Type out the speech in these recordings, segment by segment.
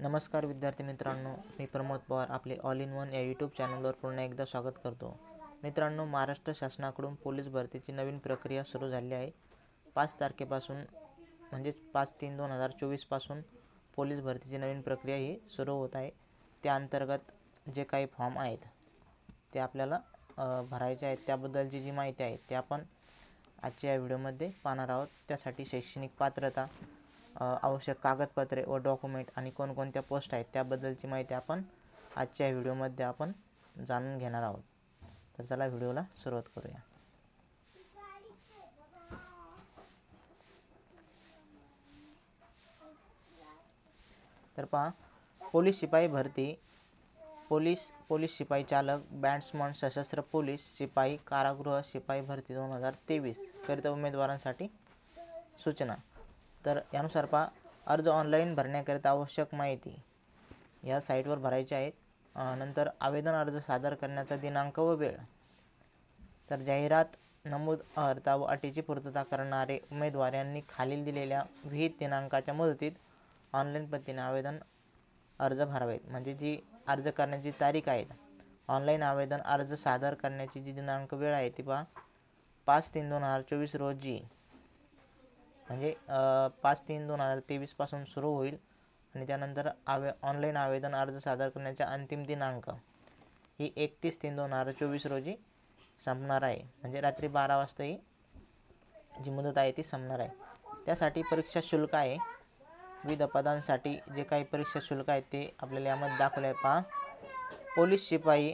नमस्कार विद्यार्थी मित्रांनो मी प्रमोद पवार आपले ऑल इन वन या यूट्यूब चॅनलवर पुन्हा एकदा स्वागत करतो. मित्रांनो महाराष्ट्र शासनाकडून पोलीस भरतीची नवीन प्रक्रिया सुरू झाली आहे. पाच तारखेपासून म्हणजेच पाच तीन दोन हजार चोवीसपासून पोलीस भरतीची नवीन प्रक्रिया ही सुरू होत आहे. त्या अंतर्गत जे काही फॉर्म आहेत ते आपल्याला भरायचे आहेत. त्याबद्दलची जी माहिती आहे ते आपण आजच्या या व्हिडिओमध्ये पाहणार आहोत. त्यासाठी शैक्षणिक पात्रता आवश्यक कागदपत्रे व डॉक्युमेंट आणि कोणकोणत्या पोस्ट आहेत त्याबद्दलची माहिती आपण आजच्या व्हिडिओमध्ये आपण जाणून घेणार आहोत. तर चला व्हिडिओला सुरुवात करूया. तर पहा पोलीस शिपाई भरती. पोलीस पोलीस शिपाई चालक बॅट्समन सशस्त्र पोलीस शिपाई कारागृह शिपाई भरती दोन हजार तेवीस करिता उमेदवारांसाठी सूचना. तर यानुसार पहा अर्ज ऑनलाईन भरण्याकरिता आवश्यक माहिती. या साईटवर भरायचे आहेत. नंतर आवेदन अर्ज सादर करण्याचा दिनांक व वेळ. तर जाहिरात नमूद अर्ता व अटीची पूर्तता करणारे उमेदवार यांनी खालील दिलेल्या विहित दिनांकाच्या मुदतीत ऑनलाईन पद्धतीने आवेदन अर्ज भरावेत. म्हणजे जी अर्ज करण्याची तारीख आहे ऑनलाईन आवेदन अर्ज सादर करण्याची जी दिनांक वेळ आहे ती पहा पाच तीन दोन हजार चोवीस रोजी. म्हणजे पाच तीन दोन हजार तेवीसपासून सुरू होईल आणि त्यानंतर आवे ऑनलाईन आवेदन अर्ज सादर करण्याचा अंतिम दिनांक ही एकतीस तीन दोन हजार चोवीस रोजी संपणार आहे. म्हणजे रात्री बारा वाजता ही जी मुदत आहे ती संपणार आहे. त्यासाठी परीक्षा शुल्क आहे. विविध पदांसाठी जे काही परीक्षा शुल्क आहे ते आपल्याला यामध्ये दाखवलं आहे. पहा. पोलीस शिपाई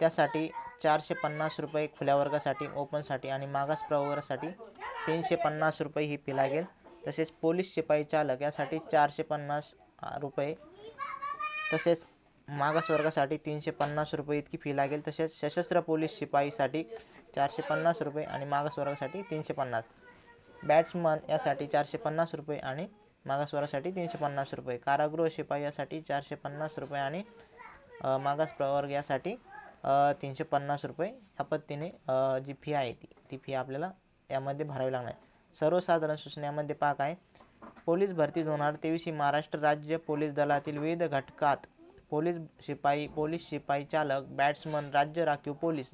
त्यासाठी चारशे पन्नास रुपये खुल्या वर्गासाठी ओपनसाठी आणि मागास प्रवर्गासाठी तीनशे पन्नास रुपये ही फी लागेल. तसेच पोलीस शिपाई चालक यासाठी चारशे पन्नास रुपये तसेच मागास वर्गासाठी तीनशे पन्नास रुपये इतकी फी लागेल. तसेच सशस्त्र पोलीस शिपाईसाठी चारशे पन्नास रुपये आणि मागास वर्गासाठी तीनशे पन्नास. बॅट्समन यासाठी चारशे पन्नास रुपये आणि मागास वर्गासाठी तीनशे पन्नास रुपये. कारागृह शिपाई यासाठी चारशे पन्नास रुपये आणि मागास प्रवर्ग यासाठी तीनशे पन्नास रुपये ह्या पद्धतीने जी फी आहे ती. ती फी आपल्याला यामध्ये भरावी लागणार. सर्वसाधारण सूचनेमध्ये पाक आहे पोलीस भरती दोन हजार तेवीस ही महाराष्ट्र राज्य पोलीस दलातील विविध घटकात. पोलीस शिपाई पोलीस शिपाई चालक बॅट्समन राज्य राखीव पोलीस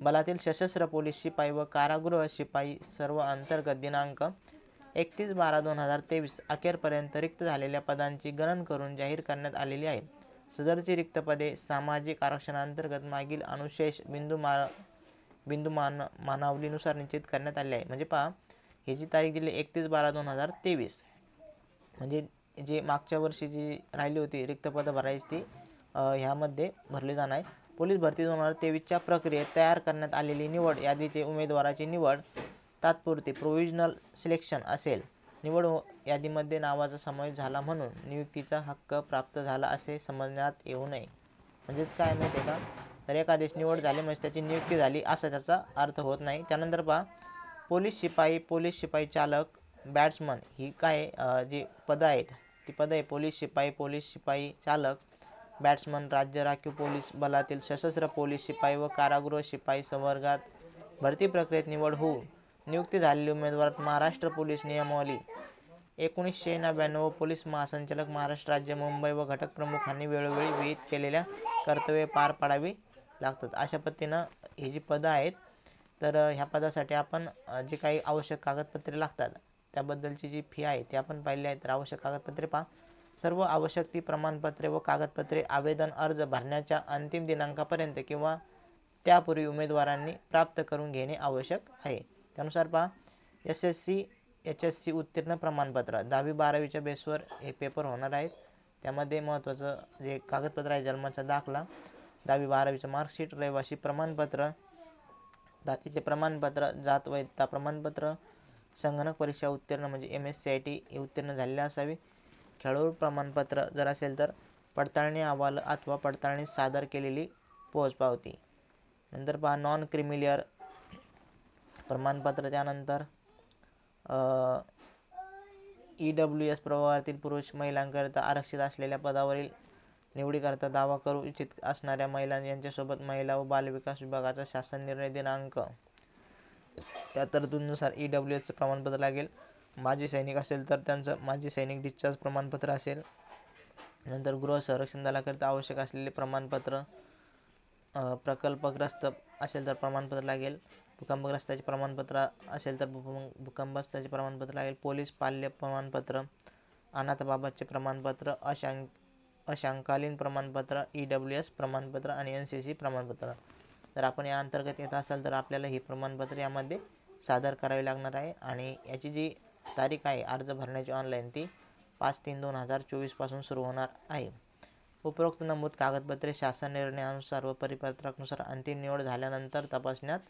बलातील सशस्त्र पोलीस शिपाई व कारागृह शिपाई सर्व अंतर्गत दिनांक एकतीस बारा दोन हजार तेवीस अखेरपर्यंत रिक्त झालेल्या पदांची गणन करून जाहीर करण्यात आलेली आहे. सदरची रिक्त पदे सामाजिक आरक्षणांतर्गत मागील अनुशेष बिंदू मा बिंदू मान मानावलीनुसार निश्चित करण्यात आले आहे. म्हणजे पहा ह्याची तारीख दिली एकतीस बारा दोन हजार तेवीस. म्हणजे जे मागच्या वर्षी जी राहिली होती रिक्त पदं भरायची ती ह्यामध्ये भरली जाणार आहे. पोलीस भरती दोन हजार तेवीसच्या प्रक्रियेत तयार करण्यात आलेली निवड यादीचे उमेदवाराची निवड तात्पुरती प्रोव्हिजनल सिलेक्शन असेल. निवड हो- यादीमध्ये नावाचा समावेश झाला म्हणून नियुक्तीचा हक्क प्राप्त झाला असे समजण्यात येऊ नये. म्हणजेच काय माहिती आहे का? तर एखाद्याची निवड झाली म्हणजे त्याची नियुक्ती झाली असा त्याचा अर्थ होत नाही. त्यानंतर पहा पोलीस शिपाई पोलीस शिपाई चालक बॅट्समन ही काय जी पदं आहेत ती पदं आहे. पोलीस शिपाई पोलीस शिपाई चालक बॅट्समन राज्य राखीव पोलीस बलातील सशस्त्र पोलीस शिपाई व कारागृह शिपाई संवर्गात भरती प्रक्रियेत निवड होऊन नियुक्ती झालेली उमेदवार महाराष्ट्र पोलीस नियमावली. एकोणीसशे नव्याण्णव पोलीस महासंचालक महाराष्ट्र राज्य मुंबई व घटक प्रमुखांनी वेळोवेळी विहित केलेल्या कर्तव्ये पार पाडावी लागतात. अशा पद्धतीनं ही जी पदं आहेत तर ह्या पदासाठी आपण जे काही आवश्यक कागदपत्रे लागतात त्याबद्दलची जी फी आहे ती आपण पाहिली आहे तर आवश्यक कागदपत्रे पहा. सर्व आवश्यक ती प्रमाणपत्रे व कागदपत्रे आवेदन अर्ज भरण्याच्या अंतिम दिनांकापर्यंत किंवा त्यापूर्वी उमेदवारांनी प्राप्त करून घेणे आवश्यक आहे. त्यानुसार पहा S S C H S C उत्तीर्ण प्रमाणपत्र. दहावी बारावीच्या बेसवर हे पेपर होणार आहेत. त्यामध्ये महत्त्वाचं जे कागदपत्र आहे जन्माचा दाखला दहावी बारावीचं मार्कशीट रहिवासी प्रमाणपत्र जातीचे प्रमाणपत्र जात वैधता प्रमाणपत्र संगणक परीक्षा उत्तीर्ण म्हणजे M S C I T ही उत्तीर्ण झालेली असावी. खेळाडू प्रमाणपत्र जर असेल तर पडताळणी अहवाल अथवा पडताळणी सादर केलेली पोचपावती नंतर पहा नॉन क्रिमिलियर प्रमाणपत्र त्यानंतर ई डब्ल्यू एस प्रवाहातील पुरुष महिलांकरिता आरक्षित असलेल्या पदावरील निवडीकरता दावा करू इच्छित असणाऱ्या महिला यांच्यासोबत महिला व बालविकास विभागाचा शासन निर्णय दिनांक त्या तरतुदीनुसार ई डब्ल्यू एसचं प्रमाणपत्र लागेल. माजी सैनिक असेल तर त्यांचं माजी सैनिक डिस्चार्ज प्रमाणपत्र असेल. नंतर गृह संरक्षण दलाकरिता आवश्यक असलेले प्रमाणपत्र प्रकल्पग्रस्त असेल तर प्रमाणपत्र लागेल. भूकंपग्रस्ताचे प्रमाणपत्र असेल तर भूकंप भूकंपग्रस्ताचे प्रमाणपत्र लागेल. पोलीस पाल्य प्रमाणपत्र अनाथबाबतचे प्रमाणपत्र अशांक अशांकालीन प्रमाणपत्र ई डब्ल्यू एस प्रमाणपत्र आणि एन सी सी प्रमाणपत्र. जर आपण या अंतर्गत येत असाल तर आपल्याला ही प्रमाणपत्र यामध्ये सादर करावी लागणार आहे आणि याची जी तारीख आहे अर्ज भरण्याची ऑनलाईन ती पाच तीन दोन हजार चोवीसपासून सुरू होणार आहे. उपरोक्त नमूद कागदपत्रे शासन निर्णयानुसार व परिपत्रकानुसार अंतिम निवड झाल्यानंतर तपासण्यात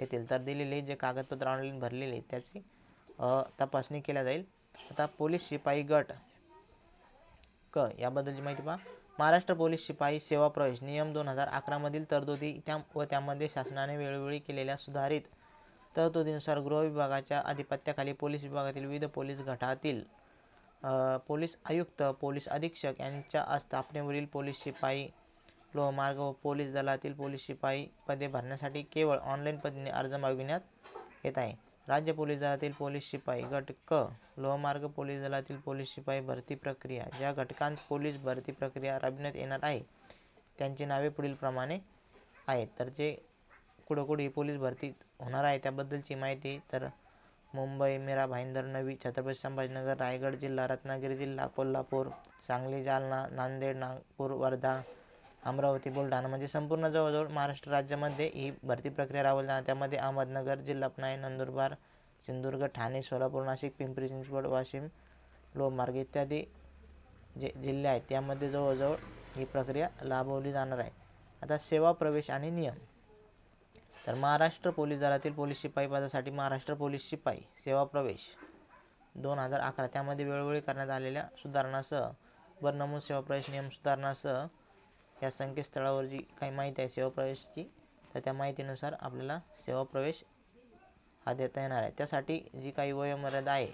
येतील. तर दिलेली जे कागदपत्र ऑनलाईन भरलेली त्याची तपासणी केल्या जाईल. आता पोलीस शिपाई गट क याबद्दलची माहिती पहा. महाराष्ट्र पोलीस शिपाई सेवा प्रवेश नियम दोन हजार अकरामधील तरतुदी त्या व त्यामध्ये शासनाने वेळोवेळी केलेल्या सुधारित तरतुदीनुसार गृह विभागाच्या आधिपत्याखाली पोलीस विभागातील विविध पोलीस गटातील पोलीस आयुक्त पोलीस अधीक्षक यांच्या स्थापनेवरील पोलीस शिपाई लोहमार्ग व पोलीस दलातील पोलीस शिपाई पदे भरण्यासाठी केवळ ऑनलाईन पद्धतीने अर्ज मागविण्यात येत आहे. राज्य पोलीस दलातील पोलीस शिपाई गट क लोहमार्ग पोलीस दलातील पोलीस शिपाई भरती प्रक्रिया ज्या घटकांत पोलीस भरती प्रक्रिया राबविण्यात येणार आहे त्यांची नावे पुढीलप्रमाणे आहेत. तर जे कुठं कुठे पोलीस भरती होणार आहे त्याबद्दलची माहिती तर मुंबई मीरा भाईंदर नवी छत्रपती संभाजीनगर रायगड जिल्हा रत्नागिरी जिल्हा कोल्हापूर सांगली जालना नांदेड नागपूर वर्धा अमरावती बुलढाणा म्हणजे संपूर्ण जवळजवळ महाराष्ट्र राज्यामध्ये ही भरती प्रक्रिया राबवली जाणार. त्यामध्ये अहमदनगर जिल्हा पुणे नंदुरबार सिंधुदुर्ग ठाणे सोलापूर नाशिक पिंपरी चिंचवड वाशिम लोहमार्ग इत्यादी जे जिल्हे आहेत त्यामध्ये जवळजवळ ही प्रक्रिया राबवली जाणार आहे. आता सेवा प्रवेश आणि नियम. तर महाराष्ट्र पोलीस दलातील पोलीस शिपाई पदासाठी महाराष्ट्र पोलीस शिपाई सेवा प्रवेश दोन हजार अकरा. त्यामध्ये वेळोवेळी करण्यात आलेल्या सुधारणासह वर नमूद सेवा प्रवेश नियम सुधारणासह या संकेतस्थळावर जी काही माहिती आहे सेवा प्रवेशची तर त्या माहितीनुसार आपल्याला सेवा प्रवेश हा देता येणार आहे. त्यासाठी जी काही वयोमर्यादा आहे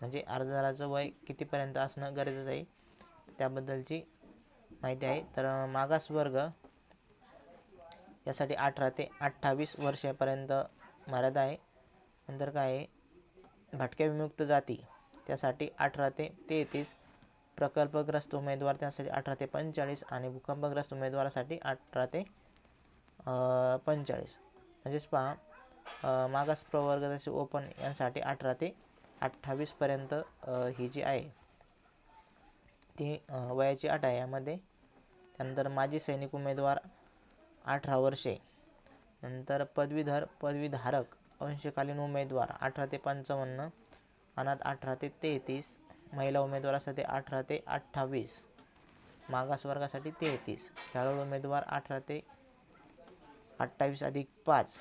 म्हणजे अर्जदाराचं वय कितीपर्यंत असणं गरजेचं आहे त्याबद्दलची माहिती आहे. तर मागास वर्ग यासाठी अठरा ते अठ्ठावीस वर्षापर्यंत मर्यादा आहे. नंतर काय आहे? भटक्या विमुक्त जाती त्यासाठी अठरा ते तेहतीस प्रकल्पग्रस्त उमेदवार त्यासाठी अठरा ते पंचेचाळीस आणि भूकंपग्रस्त उमेदवारासाठी अठरा ते पंचेचाळीस. म्हणजेच पहा मागास प्रवर्ग जसे ओपन यांसाठी अठरा ते अठ्ठावीसपर्यंत ही जी आहे ती वयाची अट आहे. यामध्ये त्यानंतर माजी सैनिक उमेदवार अठरा वर्षे नंतर पदवीधर पदवीधारक अंशकालीन उमेदवार अठरा ते पंचावन्न अनाथ अठरा ते तेहतीस महिला उमेदवारासाठी अठरा ते अठ्ठावीस मागासवर्गासाठी तेहतीस खेळाडू उमेदवार अठरा ते अठ्ठावीस अधिक पाच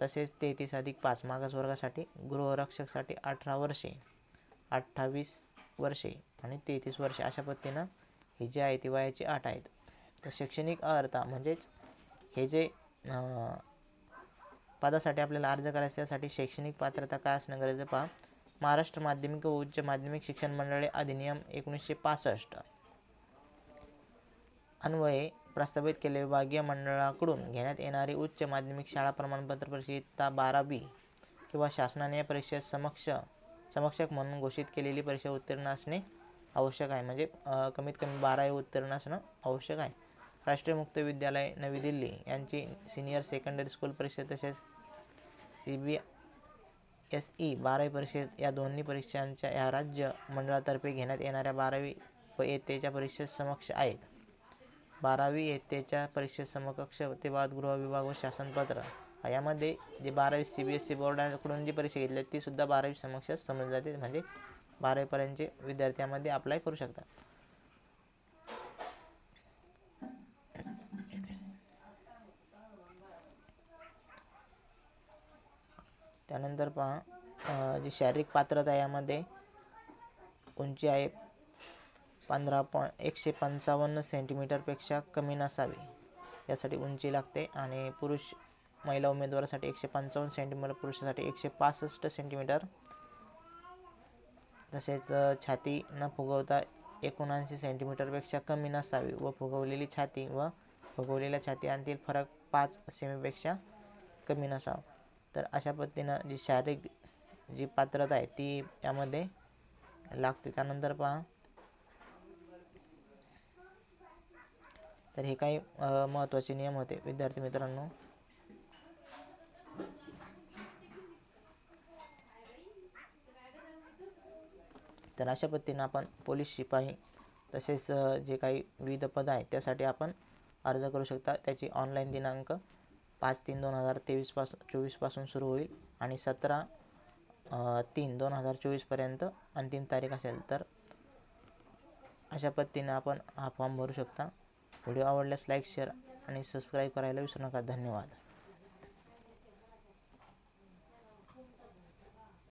तसेच तेहतीस अधिक पाच मागासवर्गासाठी गृहरक्षकसाठी अठरा वर्षे अठ्ठावीस वर्षे आणि तेहतीस वर्षे अशा पद्धतीनं ही जी आहे ती वयाची अट आहेत. तर शैक्षणिक अर्हता म्हणजेच हे जे पदासाठी आपल्याला अर्ज करायचं त्यासाठी शैक्षणिक पात्रता काय असणं गरजेचं पहा. महाराष्ट्र माध्यमिक व उच्च माध्यमिक शिक्षण मंडळे अधिनियम एकोणीसशे पासष्ट. अन्वये प्रस्तावित केले विभागीय मंडळाकडून घेण्यात येणारी उच्च माध्यमिक शाळा प्रमाणपत्र परीक्षा बारावी किंवा शासनाने परीक्षेत समक्ष समक्षक म्हणून घोषित केलेली परीक्षा उत्तीर्ण असणे आवश्यक आहे. म्हणजे कमीत कमी बारावी उत्तीर्ण असणं आवश्यक आहे. राष्ट्रीय मुक्त विद्यालय नवी दिल्ली यांची सिनियर सेकंडरी स्कूल परीक्षा तसेच सी बी एस ई बारावी परीक्षेत या दोन्ही परीक्षांच्या या राज्य मंडळातर्फे घेण्यात येणाऱ्या बारावी व इयत्तेच्या परीक्षेत समक्ष आहेत. बारावी इयत्तेच्या परीक्षेत समकक्ष ते बाद गृह विभाग व शासनपत्र. यामध्ये जे बारावी सी बी एस ई बोर्डाकडून जी परीक्षा घेतली ती सुद्धा बारावी समक्ष समजली जाते. म्हणजे बारावीपर्यंतचे विद्यार्थी यामध्ये अप्लाय करू शकतात. त्यानंतर पहा जी शारीरिक पात्रता यामध्ये उंची आहे पंधरा पॉ एकशे पंचावन्न सेंटीमीटरपेक्षा कमी नसावी. यासाठी उंची लागते आणि पुरुष महिला उमेदवारासाठी एकशे पंचावन्न सेंटीमीटर पुरुषासाठी एकशे पासष्ट सेंटीमीटर तसेच छाती न फुगवता एकोणऐंशी सेंटीमीटरपेक्षा कमी नसावी व फुगवलेली छाती व फुगवलेल्या छाती यांतील फरक पाच सेमीपेक्षा कमी नसावा. तर अशा पद्धतीनं जी शारीरिक जी पात्रता आहे ती यामध्ये लागते. त्यानंतर पहा. तर हे काही महत्त्वाचे नियम होते. विद्यार्थी मित्रांनो. तर अशा पद्धतीनं आपण पोलीस शिपाई तसेच जे काही विविध पद आहेत त्यासाठी आपण अर्ज करू शकता. त्याची ऑनलाईन दिनांक पाच तीन दोन हजार तेवीसपासून चोवीसपासून सुरू होईल. आणि सतरा तीन दोन हजार चोवीसपर्यंत अंतिम तारीख असेल तर अशा पद्धतीने आपण हा फॉर्म भरू शकता. व्हिडिओ आवडल्यास लाईक शेअर आणि सबस्क्राईब करायला विसरू नका. धन्यवाद.